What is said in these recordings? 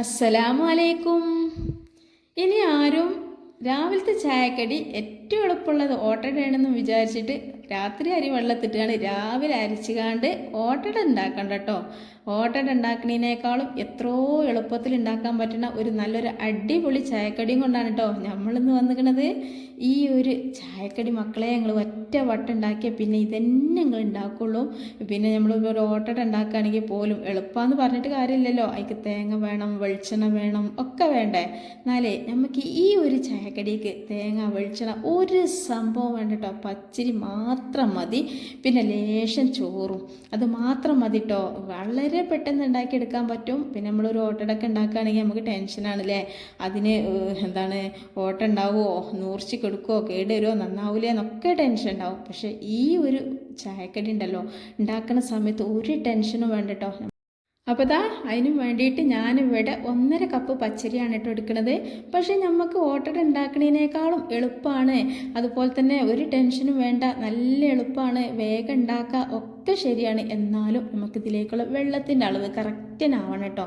അസ്സലാമു അലൈക്കും. ഇനി ആരും രാവിലത്തെ ചായക്കടി ഏറ്റവും എളുപ്പമുള്ളത് ഓട്ടടയാണെന്ന് വിചാരിച്ചിട്ട് രാത്രി അരി വെള്ളത്തിട്ടാണ് രാവിലെ അരിച്ചുകാണ്ട് ഓട്ടട ഉണ്ടാക്കണ്ട കേട്ടോ. ഓട്ടട ഉണ്ടാക്കുന്നതിനേക്കാളും എത്രയോ എളുപ്പത്തിൽ ഉണ്ടാക്കാൻ പറ്റുന്ന ഒരു നല്ലൊരു അടിപൊളി ചായക്കടിയും കൊണ്ടാണ് കേട്ടോ നമ്മളിന്ന് വന്നിരിക്കുന്നത്. ഈ ഒരു ചായക്കടി മക്കളെ ഞങ്ങൾ ഒറ്റ വട്ടം ഉണ്ടാക്കിയാൽ പിന്നെ ഇതന്നെ ഞങ്ങൾ ഉണ്ടാക്കുള്ളൂ. പിന്നെ നമ്മൾ ഒരു ഓട്ടട ഉണ്ടാക്കുകയാണെങ്കിൽ പോലും എളുപ്പമെന്ന് പറഞ്ഞിട്ട് കാര്യമില്ലല്ലോ. അതിക്ക് തേങ്ങ വേണം വെളിച്ചെണ്ണ വേണം ഒക്കെ വേണ്ടേ. എന്നാലേ നമുക്ക് ഈ ഒരു ചായക്കടിക്ക് തേങ്ങ വെളിച്ചെണ്ണ ഒരു സംഭവം വേണ്ട കേട്ടോ പച്ചരി മാത്രം മതി. പിന്നെ ലേശം ചോറും. അത് മാത്രം മതി കേട്ടോ വളരെ പെട്ടെന്ന് ഉണ്ടാക്കിയെടുക്കാൻ പറ്റും. പിന്നെ നമ്മളൊരു ഓട്ടടക്കം ഉണ്ടാക്കുകയാണെങ്കിൽ നമുക്ക് ടെൻഷനാണല്ലേ അതിന് എന്താണ് ഓട്ട ഉണ്ടാവുമോ നൂർച്ചി കൊടുക്കുമോ കേട് വരുമോ നന്നാവൂലേ? എന്നൊക്കെ ടെൻഷൻ ഉണ്ടാവും. പക്ഷേ ഈ ഒരു ചായക്കടി ഉണ്ടല്ലോ. ഉണ്ടാക്കുന്ന സമയത്ത് ഒരു ടെൻഷനും വേണ്ട കേട്ടോ അപ്പോൾ ദാ അതിന് വേണ്ടിയിട്ട് ഞാനിവിടെ ഒന്നര കപ്പ് പച്ചരിയാണ് ഇട്ട് എടുക്കുന്നത് പക്ഷേ നമുക്ക് ഓട്ടട ഉണ്ടാക്കുന്നതിനേക്കാളും എളുപ്പമാണ് അതുപോലെ തന്നെ ഒരു ടെൻഷനും വേണ്ട. നല്ല എളുപ്പമാണ് വേഗം ഉണ്ടാക്കുക ഒക്കെ ശരിയാണ്. എന്നാലും നമുക്കിതിലേക്കുള്ള വെള്ളത്തിന്റെ അളവ് കറക്റ്റിനാവണം കേട്ടോ.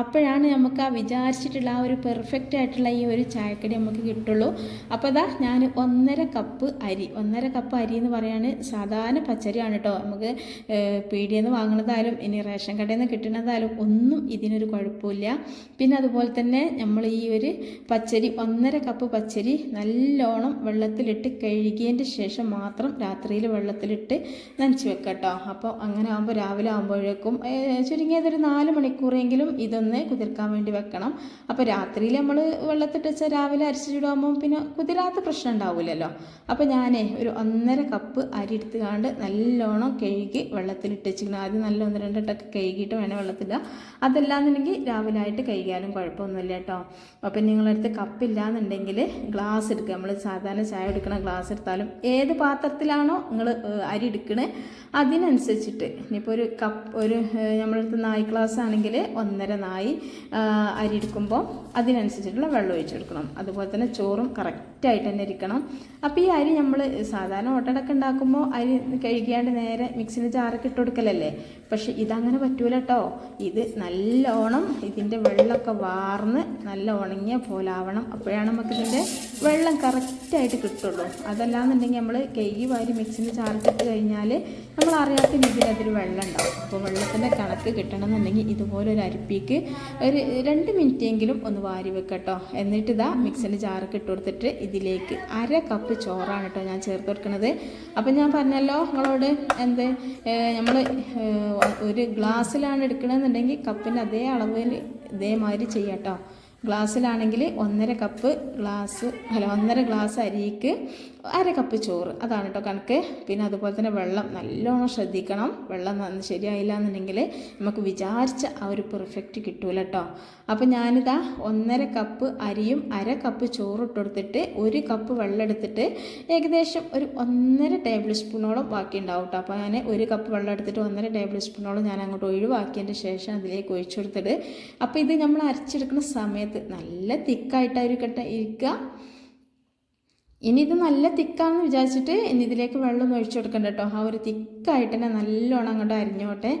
അപ്പോഴാണ് നമുക്ക് ആ വിചാരിച്ചിട്ടുള്ള ആ ഒരു പെർഫെക്റ്റ് ആയിട്ടുള്ള ഈ ഒരു ചായക്കടി നമുക്ക് കിട്ടുള്ളൂ. അപ്പോൾ അതാ ഞാൻ ഒന്നര കപ്പ് അരി ഒന്നര കപ്പ് അരി എന്ന് പറയാണ് സാധാരണ പച്ചരിയാണ് കേട്ടോ. നമുക്ക് പീടിയിൽ നിന്ന് വാങ്ങുന്നതായാലും ഇനി റേഷൻ കടയിൽ നിന്ന് കിട്ടുന്നതായാലും ഒന്നും ഇതിനൊരു കുഴപ്പമില്ല. പിന്നെ അതുപോലെ തന്നെ നമ്മൾ ഈ ഒരു പച്ചരി ഒന്നര കപ്പ് പച്ചരി നല്ലോണം വെള്ളത്തിലിട്ട് കഴുകിയതിന്റെ ശേഷം മാത്രം രാത്രിയിൽ വെള്ളത്തിലിട്ട് നനച്ച് വെക്കാം കേട്ടോ. അപ്പോൾ അങ്ങനെ ആകുമ്പോൾ രാവിലെ ആകുമ്പോഴേക്കും ചുരുങ്ങിയതൊരു നാല് മണിക്കൂറെങ്കിലും ഇതൊന്ന് കുതിർക്കാൻ വേണ്ടി വെക്കണം. അപ്പോൾ രാത്രിയിൽ നമ്മൾ വെള്ളത്തിട്ട് വെച്ചാൽ രാവിലെ അരിച്ചു ചൂടാകുമ്പോൾ പിന്നെ കുതിരാത്ത പ്രശ്നം ഉണ്ടാവില്ലല്ലോ അപ്പോൾ ഞാനേ ഒരു ഒന്നര കപ്പ് അരി എടുത്തുകൊണ്ട് നല്ലോണം കഴുകി വെള്ളത്തിലിട്ട് വെച്ചിരിക്കണം. ആദ്യം നല്ല ഒന്ന് രണ്ടിട്ടൊക്കെ കഴുകിയിട്ട് വേണം വെള്ളത്തിടുക. അതല്ലാന്നുണ്ടെങ്കിൽ രാവിലെ ആയിട്ട് കഴുകിയാലും കുഴപ്പമൊന്നുമില്ല കേട്ടോ. അപ്പം നിങ്ങളടുത്ത് കപ്പില്ലാന്നുണ്ടെങ്കിൽ ഗ്ലാസ് എടുക്കുക. നമ്മൾ സാധാരണ ചായ എടുക്കണ ഗ്ലാസ് എടുത്താലും ഏത് പാത്രത്തിലാണോ നിങ്ങൾ അരി എടുക്കണേ അതിനനുസരിച്ചിട്ട്. ഇനിയിപ്പോൾ ഒരു കപ്പ് ഒരു നമ്മളടുത്ത് നായ് ഗ്ലാസ് ആണെങ്കിൽ ഒന്നര നായി അരി എടുക്കുമ്പോൾ അതിനനുസരിച്ചിട്ടുള്ള വെള്ളം ഒഴിച്ചു കൊടുക്കണം. അതുപോലെ തന്നെ ചോറും കറക്റ്റായിട്ട് തന്നെ ഇരിക്കണം. അപ്പോൾ ഈ അരി നമ്മൾ സാധാരണ ഓട്ടടക്കം ഉണ്ടാക്കുമ്പോൾ അരി കഴുകിയാണ്ട് നേരെ മിക്സിന് ജാറൊക്കെ ഇട്ട് കൊടുക്കലല്ലേ? പക്ഷെ ഇതങ്ങനെ പറ്റൂല കേട്ടോ ഇത് നല്ലോണം ഇതിന്റെ വെള്ളമൊക്കെ വാർന്ന് നല്ല ഉണങ്ങിയ പോലെ ആവണം അപ്പോഴാണ് നമുക്കിതിന്റെ വെള്ളം വെള്ളം കറക്റ്റായിട്ട് കിട്ടുള്ളൂ. അതല്ലാന്നുണ്ടെങ്കിൽ നമ്മൾ കഴുകി വാരി മിക്സിന് ചാർത്തിട്ട് കഴിഞ്ഞാൽ നമ്മൾ അറിയാത്ത രീതിയിൽ അതൊരു വെള്ളം ഉണ്ടാവും. അപ്പോൾ വെള്ളത്തിന്റെ കണക്ക് കിട്ടണമെന്നുണ്ടെങ്കിൽ ഇതുപോലെ ഒരു അരിപ്പിക്ക് ഒരു രണ്ട് മിനിറ്റെങ്കിലും ഒന്ന് വാരി വെക്കട്ടോ. എന്നിട്ട് ഇതാ മിക്സിന്റെ ചാർക്ക് ഇട്ട് കൊടുത്തിട്ട് ഇതിലേക്ക് അര കപ്പ് ചോറാണ് കേട്ടോ ഞാൻ ചേർത്ത് കൊടുക്കുന്നത് അപ്പം ഞാൻ പറഞ്ഞല്ലോ നിങ്ങളോട് എന്ത്? നമ്മൾ ഒരു ഗ്ലാസ്സിലാണ് എടുക്കണമെന്നുണ്ടെങ്കിൽ കപ്പിന്റെ അതേ അളവിൽ ഇതേമാതിരി ചെയ്യാം കേട്ടോ. ഗ്ലാസ്സിലാണെങ്കിൽ ഒന്നര കപ്പ് ഗ്ലാസ് അല്ല ഒന്നര ഗ്ലാസ് അരിക്ക് അര കപ്പ് ചോറ്. അതാണ് കേട്ടോ കണക്ക്. പിന്നെ അതുപോലെ തന്നെ വെള്ളം നല്ലോണം ശ്രദ്ധിക്കണം. വെള്ളം ശരിയായില്ല എന്നുണ്ടെങ്കിൽ നമുക്ക് വിചാരിച്ച ആ ഒരു പെർഫെക്റ്റ് കിട്ടൂല കേട്ടോ അപ്പോൾ ഞാനിതാ ഒന്നര കപ്പ് അരിയും അര കപ്പ് ചോറ് ഇട്ട് കൊടുത്തിട്ട് ഒരു കപ്പ് വെള്ളം എടുത്തിട്ട് ഏകദേശം ഒരു ഒന്നര ടേബിൾ സ്പൂണോളം ബാക്കി ഉണ്ടാവും കേട്ടോ അപ്പോൾ ഞാൻ ഒരു കപ്പ് വെള്ളം എടുത്തിട്ട് ഒന്നര ടേബിൾ സ്പൂണോളം ഞാൻ അങ്ങോട്ട് ഒഴിവാക്കിയതിന്റെ ശേഷം അതിലേക്ക് ഒഴിച്ചു കൊടുത്തിട്ട് അപ്പോൾ ഇത് നമ്മൾ അരച്ചെടുക്കുന്ന സമയത്ത് നല്ല തിക്കായിട്ടായിരിക്കട്ടെ ഇരിക്കുക. ഇനി ഇത് നല്ല തിക്കാണെന്ന് വിചാരിച്ചിട്ട് ഇനി ഇതിലേക്ക് വെള്ളം ഒഴിച്ചു കൊടുക്കണ്ട കേട്ടോ. ആ ഒരു തിക്കായിട്ട് തന്നെ നല്ലോണം അങ്ങോട്ട് അരിഞ്ഞോട്ടെ.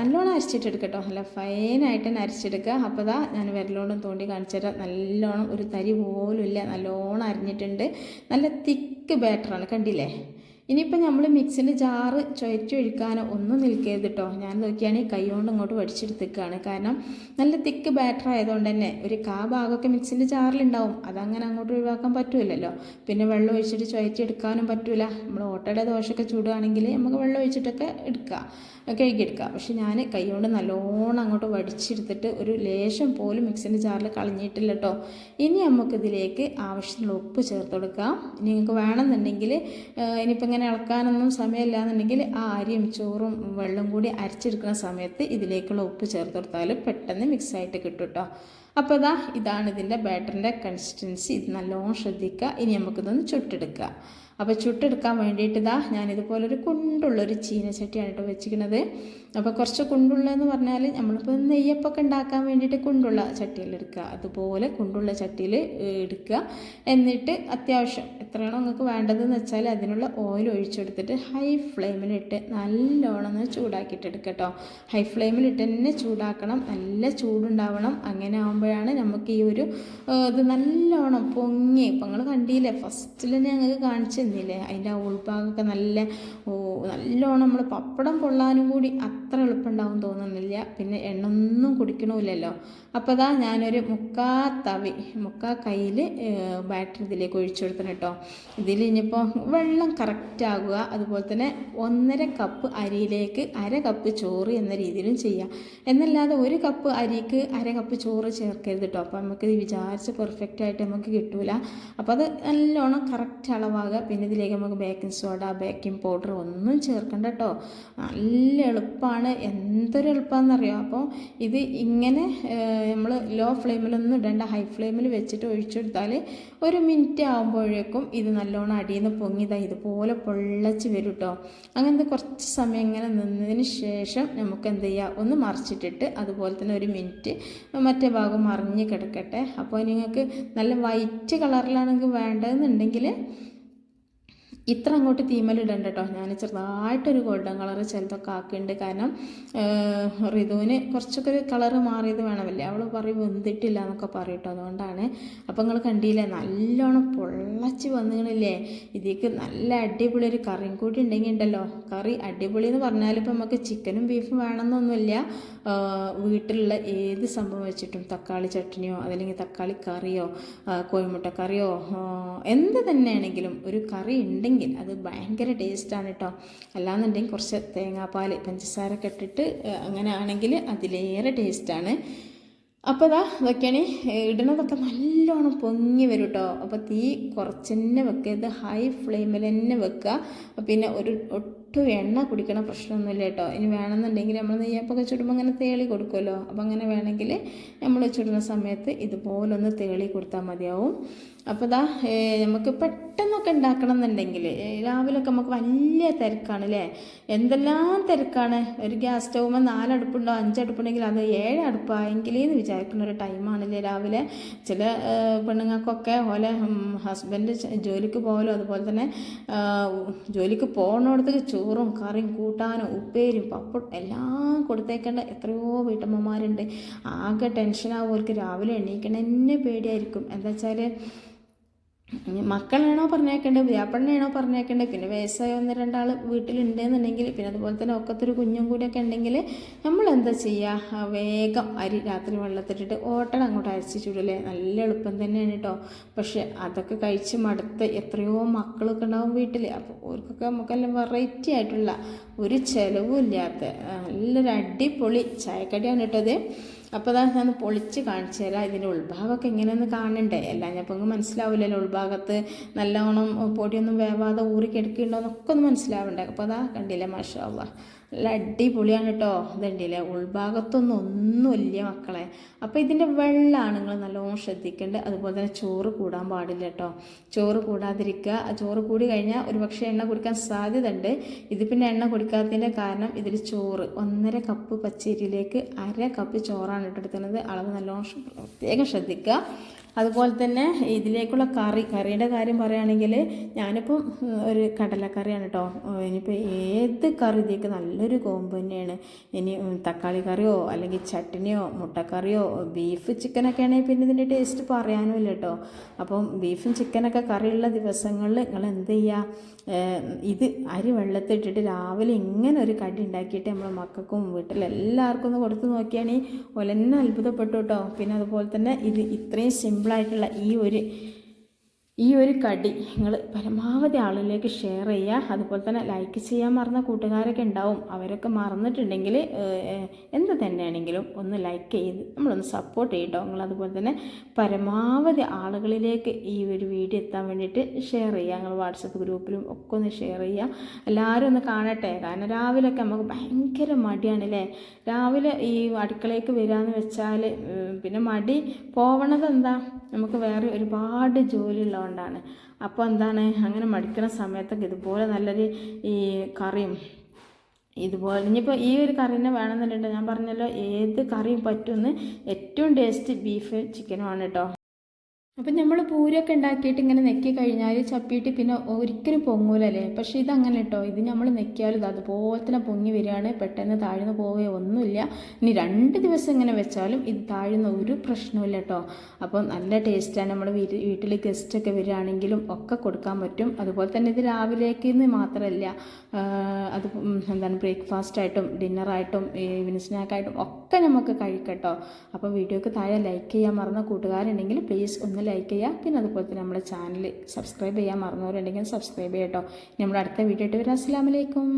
നല്ലോണം അരിച്ചിട്ടെടുക്കട്ടോ. നല്ല ഫൈനായിട്ട് തന്നെ അരിച്ചെടുക്കുക. അപ്പോൾ ഇതാ ഞാൻ വിരലോണ്ടും തോണ്ടി കാണിച്ചു തരാം. നല്ലോണം ഒരു തരി പോലും ഇല്ല. നല്ലോണം അരിഞ്ഞിട്ടുണ്ട്. നല്ല തിക്ക് ബാറ്ററാണ് കണ്ടില്ലേ? ഇനിയിപ്പോൾ നമ്മൾ മിക്സിന്റെ ജാറ് ചുയറ്റി ഒഴിക്കാനോ ഒന്നും നിൽക്കരുത് കേട്ടോ ഞാൻ നോക്കിയാണെങ്കിൽ കൈ കൊണ്ട് ഇങ്ങോട്ട് വടിച്ചെടുത്തേക്കാണ് കാരണം നല്ല തിക്ക് ബാറ്റർ ആയതുകൊണ്ട് തന്നെ ഒരു കാ ഭാഗമൊക്കെ മിക്സിന്റെ ജാറിലുണ്ടാവും. അതങ്ങനെ അങ്ങോട്ട് ഒഴിവാക്കാൻ പറ്റില്ലല്ലോ പിന്നെ വെള്ളം ഒഴിച്ചിട്ട് ചുയറ്റി എടുക്കാനും പറ്റില്ല നമ്മൾ ഓട്ടയുടെ ദോശയൊക്കെ ചൂടുകയാണെങ്കിൽ നമുക്ക് വെള്ളം ഒഴിച്ചിട്ടൊക്കെ എടുക്കാം. കഴുകിയെടുക്കാം പക്ഷെ ഞാൻ കൈ കൊണ്ട് നല്ലോണം അങ്ങോട്ട് വടിച്ചെടുത്തിട്ട് ഒരു ലേശം പോലും മിക്സിന്റെ ജാറിൽ കളഞ്ഞിട്ടില്ല കേട്ടോ ഇനി നമുക്കിതിലേക്ക് ആവശ്യത്തിനുള്ള ഉപ്പ് ചേർത്ത് കൊടുക്കാം. ഇനി നിങ്ങൾക്ക് വേണമെന്നുണ്ടെങ്കിൽ ഇനിയിപ്പോൾ ഇങ്ങനെ ഇളക്കാനൊന്നും സമയമില്ല എന്നുണ്ടെങ്കിൽ ആ അരിയും ചോറും വെള്ളം കൂടി അരച്ചെടുക്കുന്ന സമയത്ത് ഇതിലേക്കുള്ള ഉപ്പ് ചേർത്ത് കൊടുത്താൽ പെട്ടെന്ന് മിക്സായിട്ട് കിട്ടും കേട്ടോ അപ്പോൾ ഇതാ ഇതാണ് ഇതിന്റെ ബാറ്ററിന്റെ കൺസിസ്റ്റൻസി ഇത് നല്ലോണം ശ്രദ്ധിക്കുക. ഇനി നമുക്കിതൊന്ന് ചുട്ടെടുക്കുക. അപ്പോൾ ചുട്ടെടുക്കാൻ വേണ്ടിയിട്ട് ഇതാ ഞാനിതുപോലൊരു കുണ്ടുള്ളൊരു ചീനച്ചട്ടിയാണ് കേട്ടോ വെച്ചിരിക്കുന്നത്. അപ്പോൾ കുറച്ച് കുണ്ടുള്ളതെന്ന് പറഞ്ഞാൽ നമ്മളിപ്പോൾ നെയ്യപ്പൊക്കെ ഉണ്ടാക്കാൻ വേണ്ടിയിട്ട് കുണ്ടുള്ള ചട്ടിയിൽ എടുക്കുക. അതുപോലെ കുണ്ടുള്ള ചട്ടിയിൽ എടുക്കുക. എന്നിട്ട് അത്യാവശ്യം എത്രയാണോ നിങ്ങൾക്ക് വേണ്ടതെന്ന് വെച്ചാൽ അതിനുള്ള ഓയിൽ ഒഴിച്ചെടുത്തിട്ട് ഹൈ ഫ്ലെയിമിലിട്ട് നല്ലോണം ഒന്ന് ചൂടാക്കിയിട്ടെടുക്കുക കേട്ടോ ഹൈ ഫ്ലെയിമിലിട്ട് തന്നെ ചൂടാക്കണം. നല്ല ചൂടുണ്ടാവണം. അങ്ങനെ ആകുമ്പോഴാണ് നമുക്ക് ഈ ഒരു ഇത് നല്ലോണം പൊങ്ങി. ഇപ്പം നിങ്ങൾ കണ്ടില്ലേ ഫസ്റ്റിൽ ഞങ്ങൾക്ക് കാണിച്ചു തന്നില്ലേ? അതിന്റെ ആ ഉൾഭാഗമൊക്കെ നല്ല നല്ലോണം നമ്മൾ പപ്പടം പൊള്ളാനും കൂടി അത്ര എളുപ്പമുണ്ടാവും തോന്നുന്നില്ല. പിന്നെ എണ്ണ ഒന്നും കുടിക്കണമില്ലല്ലോ. അപ്പോൾ അതാ ഞാനൊരു മുക്കാ തവി മുക്കാ കയ്യിൽ ബാറ്ററി ഇതിലേക്ക് ഒഴിച്ചു കൊടുക്കണം കേട്ടോ. ഇതിൽ ഇനിയിപ്പോൾ വെള്ളം കറക്റ്റ് ആകുക അതുപോലെ തന്നെ ഒന്നര കപ്പ് അരിയിലേക്ക് അര കപ്പ് ചോറ് എന്ന രീതിയിലും ചെയ്യാം. എന്നല്ലാതെ ഒരു കപ്പ് അരിക്ക് അര കപ്പ് ചോറ് ചേർക്കരുത് കേട്ടോ അപ്പോൾ നമുക്ക് ഇത് വിചാരിച്ച് പെർഫെക്റ്റ് ആയിട്ട് നമുക്ക് കിട്ടൂല. അപ്പോൾ അത് നല്ലോണം കറക്റ്റ് അളവാകുക. പിന്നെ ഇതിലേക്ക് നമുക്ക് ബേക്കിംഗ് സോഡ ബേക്കിംഗ് പൗഡർ ഒന്നും ചേർക്കണ്ട കേട്ടോ നല്ല എളുപ്പമാണ് എന്തൊരു എളുപ്പമാണെന്നറിയോ അപ്പോൾ ഇത് ഇങ്ങനെ നമ്മൾ ലോ ഫ്ലെയിമിലൊന്നും ഇടേണ്ട. ഹൈ ഫ്ലെയിമിൽ വെച്ചിട്ട് ഒഴിച്ചെടുത്താൽ ഒരു മിനിറ്റ് ആകുമ്പോഴേക്കും ഇത് നല്ലോണം അടിയിൽ നിന്ന് പൊങ്ങിതാ ഇതുപോലെ പൊള്ളച്ച് വരും കേട്ടോ അങ്ങനത്തെ കുറച്ച് സമയം ഇങ്ങനെ നിന്നതിന് ശേഷം നമുക്ക് എന്ത് ചെയ്യുക ഒന്ന് മറിച്ചിട്ടിട്ട് അതുപോലെ തന്നെ ഒരു മിനിറ്റ് മറ്റേ ഭാഗം മറിഞ്ഞ് കിടക്കട്ടെ. അപ്പോൾ നിങ്ങൾക്ക് നല്ല വൈറ്റ് കളറിലാണെങ്കിൽ വേണ്ടതെന്നുണ്ടെങ്കിൽ ഇത്ര അങ്ങോട്ട് തീമലിടണ്ട കേട്ടോ ഞാൻ ചെറുതായിട്ടൊരു ഗോൾഡൻ കളർ ചിലതൊക്കെ ആക്കിയിട്ടുണ്ട് കാരണം ഋതുവിന് കുറച്ചൊക്കെ ഒരു കളറ് മാറിയത് വേണമല്ലേ? അവൾ പറയും വെന്തിട്ടില്ല എന്നൊക്കെ പറയട്ടോ അതുകൊണ്ടാണ്. അപ്പോൾ നിങ്ങൾ കണ്ടില്ലേ നല്ലോണം പൊള്ളച്ച് വന്നില്ലേ ഇതിലേക്ക് നല്ല അടിപൊളി ഒരു കറിയും കൂടി ഉണ്ടെങ്കിൽ ഉണ്ടല്ലോ. കറി അടിപൊളി എന്ന് പറഞ്ഞാൽ ഇപ്പം നമുക്ക് ചിക്കനും ബീഫും വേണമെന്നൊന്നുമില്ല. വീട്ടിലുള്ള ഏത് സംഭവം വെച്ചിട്ടും തക്കാളി ചട്നിയോ അതല്ലെങ്കിൽ തക്കാളി കറിയോ കോഴിമുട്ട കറിയോ എന്ത് തന്നെയാണെങ്കിലും ഒരു കറി ഉണ്ടെങ്കിൽ ഉണ്ടെങ്കിൽ അത് ഭയങ്കര ടേസ്റ്റാണ് കേട്ടോ അല്ലാന്നുണ്ടെങ്കിൽ കുറച്ച് തേങ്ങാപ്പാൽ പഞ്ചസാര കെട്ടിട്ട് അങ്ങനെ ആണെങ്കിൽ അതിലേറെ ടേസ്റ്റാണ് അപ്പോൾ അതാ ഇതൊക്കെയാണ് ഇടുന്നതൊക്കെ നല്ലോണം പൊങ്ങി വരും കേട്ടോ അപ്പോൾ തീ കുറച്ച് തന്നെ വെക്കുക. ഇത് ഹൈ ഫ്ലെയിമിൽ തന്നെ വെക്കുക. പിന്നെ ഒരു ഒട്ടും എണ്ണ കുടിക്കണ പ്രശ്നമൊന്നുമില്ല കേട്ടോ. ഇനി വേണമെന്നുണ്ടെങ്കിൽ നമ്മൾ നെയ്യപ്പൊക്കെ ചുടുമ്പോൾ അങ്ങനെ തേളി കൊടുക്കുമല്ലോ. അപ്പോൾ അങ്ങനെ വേണമെങ്കിൽ നമ്മൾ ചുടുന്ന സമയത്ത് ഇതുപോലൊന്ന് തേളി കൊടുത്താൽ മതിയാവും. അപ്പോൾ ഇതാ നമുക്ക് പെട്ടെന്നൊക്കെ ഉണ്ടാക്കണം എന്നുണ്ടെങ്കിൽ രാവിലെയൊക്കെ നമുക്ക് വലിയ തിരക്കാണ് അല്ലേ? എന്തെല്ലാം തിരക്കാണ്? ഒരു ഗ്യാസ് സ്റ്റൗമ്മ നാലടുപ്പുണ്ടോ? അഞ്ചടുപ്പുണ്ടെങ്കിൽ അത് ഏഴ് അടുപ്പായെങ്കിലെന്ന് വിചാരിക്കുന്ന ഒരു ടൈമാണല്ലേ രാവിലെ? ചില പെണ്ണുങ്ങൾക്കൊക്കെ ഓലെ ഹസ്ബൻഡ് ജോലിക്ക് പോകലോ അതുപോലെ തന്നെ ജോലിക്ക് പോകുന്നിടത്തേക്ക് ചോറും കറിയും കൂട്ടാനും ഉപ്പേരും പപ്പടും എല്ലാം കൊടുത്തേക്കേണ്ട എത്രയോ വീട്ടമ്മമാരുണ്ട്. ആകെ ടെൻഷനാവും അവർക്ക് രാവിലെ എണീക്കണം എന്നെ പേടിയായിരിക്കും. എന്താ വെച്ചാൽ മക്കളാണോ പറഞ്ഞേക്കേണ്ടത്? വ്യാപണ്ണയാണോ പറഞ്ഞേക്കേണ്ടത്? പിന്നെ വയസ്സായ ഒന്ന് രണ്ടാൾ വീട്ടിലുണ്ടെന്നുണ്ടെങ്കിൽ പിന്നെ അതുപോലെ തന്നെ ഒക്കത്തൊരു കുഞ്ഞും കൂടിയൊക്കെ ഉണ്ടെങ്കിൽ നമ്മൾ എന്താ ചെയ്യുക വേഗം അരി രാത്രി വെള്ളത്തിട്ടിട്ട് ഓട്ടൻ അങ്ങോട്ട് അരച്ച് ചൂടല്ലേ നല്ല എളുപ്പം തന്നെയാണ് കേട്ടോ പക്ഷേ അതൊക്കെ കഴിച്ച് മടുത്ത് എത്രയോ മക്കളൊക്കെ ഉണ്ടാവും വീട്ടിൽ അപ്പോൾ അവർക്കൊക്കെ നമുക്കെല്ലാം വെറൈറ്റി ആയിട്ടുള്ള ഒരു ചിലവും ഇല്ലാത്ത നല്ലൊരു അടിപൊളി ചായക്കടിയാണ് കേട്ടത് അപ്പോൾ അതാ ഞാൻ പൊളിച്ച് കാണിച്ചു തരാം ഇതിന്റെ ഉൾഭാഗമൊക്കെ എങ്ങനെയൊന്ന് കാണണ്ടേ? അല്ല ഞാൻ ഇപ്പോൾ മനസ്സിലാവില്ലല്ലോ ഉൾഭാഗത്ത് നല്ലോണം പൊടിയൊന്നും വേവാതെ ഊറി കിടക്കുന്നുണ്ടോ എന്നൊക്കെ ഒന്ന് മനസ്സിലാവണ്ടേ? അപ്പോൾ അതാ കണ്ടില്ലേ മാഷാ നല്ല അടിപൊളിയാണ് കേട്ടോ ഇതുണ്ടല്ലേ ഉൾഭാഗത്തൊന്നും ഒന്നുമില്ല മക്കളെ. അപ്പോൾ ഇതിന്റെ വെള്ളമാണ് നിങ്ങൾ നല്ലോണം ശ്രദ്ധിക്കേണ്ടത്. അതുപോലെ തന്നെ ചോറ് കൂടാൻ പാടില്ല കേട്ടോ ചോറ് കൂടാതിരിക്കുക. ചോറ് കൂടി കഴിഞ്ഞാൽ ഒരു പക്ഷേ എണ്ണ കുടിക്കാൻ സാധ്യത ഉണ്ട് ഇത് പിന്നെ എണ്ണ കുടിക്കാത്തതിന്റെ കാരണം ഇതിൽ ചോറ് ഒന്നര കപ്പ് പച്ചരിയിലേക്ക് അര കപ്പ് ചോറാണ് ഇട്ടെടുക്കുന്നത് അളവ് നല്ലോണം പ്രത്യേകം ശ്രദ്ധിക്കുക. അതുപോലെ തന്നെ ഇതിലേക്കുള്ള കറി കറിയുടെ കാര്യം പറയുകയാണെങ്കിൽ ഞാനിപ്പം ഒരു കടലക്കറിയാണ് കേട്ടോ ഇനിയിപ്പോൾ ഏത് കറി ഇതിലേക്ക് നല്ലൊരു കോമ്പ് തന്നെയാണ്. ഇനി തക്കാളി കറിയോ അല്ലെങ്കിൽ ചട്ടിനിയോ മുട്ടക്കറിയോ ബീഫ് ചിക്കനൊക്കെ ആണെങ്കിൽ പിന്നെ ഇതിന്റെ ടേസ്റ്റ് പറയാനും ഇല്ല കേട്ടോ അപ്പം ബീഫും ചിക്കനൊക്കെ കറിയുള്ള ദിവസങ്ങളിൽ നിങ്ങൾ എന്ത് ചെയ്യുക ഇത് അരി വെള്ളത്തിട്ടിട്ട് രാവിലെ ഇങ്ങനെ ഒരു കടി ഉണ്ടാക്കിയിട്ട് നമ്മളെ മക്കൾക്കും വീട്ടിലെല്ലാവർക്കും ഒന്ന് കൊടുത്ത് നോക്കിയാണെങ്കിൽ ഒലെന്നെ അത്ഭുതപ്പെട്ടു കേട്ടോ പിന്നെ അതുപോലെ തന്നെ ഇത് ഇത്രയും സിമ്പിളായിട്ടുള്ള ഈ ഒരു ഈ ഒരു കടി നിങ്ങൾ പരമാവധി ആളുകളിലേക്ക് ഷെയർ ചെയ്യുക. അതുപോലെ തന്നെ ലൈക്ക് ചെയ്യാൻ മറന്ന കൂട്ടുകാരൊക്കെ ഉണ്ടാവും. അവരൊക്കെ മറന്നിട്ടുണ്ടെങ്കിൽ എന്ത് തന്നെയാണെങ്കിലും ഒന്ന് ലൈക്ക് ചെയ്ത് നമ്മളൊന്ന് സപ്പോർട്ട് ചെയ്യട്ടോ. നിങ്ങൾ അതുപോലെ തന്നെ പരമാവധി ആളുകളിലേക്ക് ഈ ഒരു വീഡിയോ എത്താൻ വേണ്ടിയിട്ട് ഷെയർ ചെയ്യുക. നിങ്ങൾ വാട്സപ്പ് ഗ്രൂപ്പിലും ഒക്കെ ഒന്ന് ഷെയർ ചെയ്യുക. എല്ലാവരും ഒന്ന് കാണട്ടെ. കാരണം രാവിലെയൊക്കെ നമുക്ക് ഭയങ്കര മടിയാണല്ലേ? രാവിലെ ഈ അടുക്കളയ്ക്ക് വരികയെന്ന് വെച്ചാൽ പിന്നെ മടി. പോവണത് എന്താ നമുക്ക് വേറെ ഒരുപാട് ജോലി ഉള്ളതുകൊണ്ടാണ്. അപ്പോൾ എന്താണ്? അങ്ങനെ മടിക്കുന്ന സമയത്തൊക്കെ ഇതുപോലെ നല്ലൊരു ഈ കറിയും ഇതുപോലെ ഇനിയിപ്പോൾ ഈ ഒരു കറി തന്നെ വേണമെന്നുണ്ടെങ്കിൽ ഞാൻ പറഞ്ഞല്ലോ ഏത് കറിയും പറ്റുമെന്ന് ഏറ്റവും ടേസ്റ്റ് ബീഫ് ചിക്കനുമാണ് കേട്ടോ. അപ്പം നമ്മൾ പൂരൊക്കെ ഉണ്ടാക്കിയിട്ട് ഇങ്ങനെ നെക്കി കഴിഞ്ഞാൽ ചപ്പിയിട്ട് പിന്നെ ഒരിക്കലും പൊങ്ങൂലല്ലേ? പക്ഷേ ഇതങ്ങനെ കേട്ടോ ഇത് നമ്മൾ നെക്കിയാൽ ഇത് അതുപോലെ തന്നെ പൊങ്ങി വരികയാണ്. പെട്ടെന്ന് താഴ്ന്നു പോവുകയോ ഒന്നുമില്ല. ഇനി രണ്ട് ദിവസം ഇങ്ങനെ വെച്ചാലും ഇത് താഴ്ന്ന ഒരു പ്രശ്നമില്ല കേട്ടോ അപ്പോൾ നല്ല ടേസ്റ്റാണ് നമ്മൾ വീട്ടിൽ ഗസ്റ്റ് ഗസ്റ്റൊക്കെ വരികയാണെങ്കിലും ഒക്കെ കൊടുക്കാൻ പറ്റും. അതുപോലെ തന്നെ ഇത് രാവിലേക്ക് നിന്ന് മാത്രമല്ല അത് എന്താണ് ബ്രേക്ക്ഫാസ്റ്റ് ആയിട്ടും ഡിന്നറായിട്ടും ഈവനിങ് സ്നാക്കായിട്ടും ഒക്കെ നമുക്ക് കഴിക്കട്ടോ അപ്പോൾ വീഡിയോക്ക് താഴെ ലൈക്ക് ചെയ്യാൻ മറന്ന കൂട്ടുകാരുണ്ടെങ്കിൽ പ്ലീസ് ഒന്ന് ലൈക്ക് ചെയ്യുക പിന്നെ അതുപോലെ തന്നെ നമ്മുടെ ചാനൽ സബ്സ്ക്രൈബ് ചെയ്യാൻ മറന്നവരുണ്ടെങ്കിൽ സബ്സ്ക്രൈബ് ചെയ്യട്ടോ. നമ്മുടെ അടുത്ത വീഡിയോ ആയിട്ട് വരാം അസ്സാം വലൈക്കും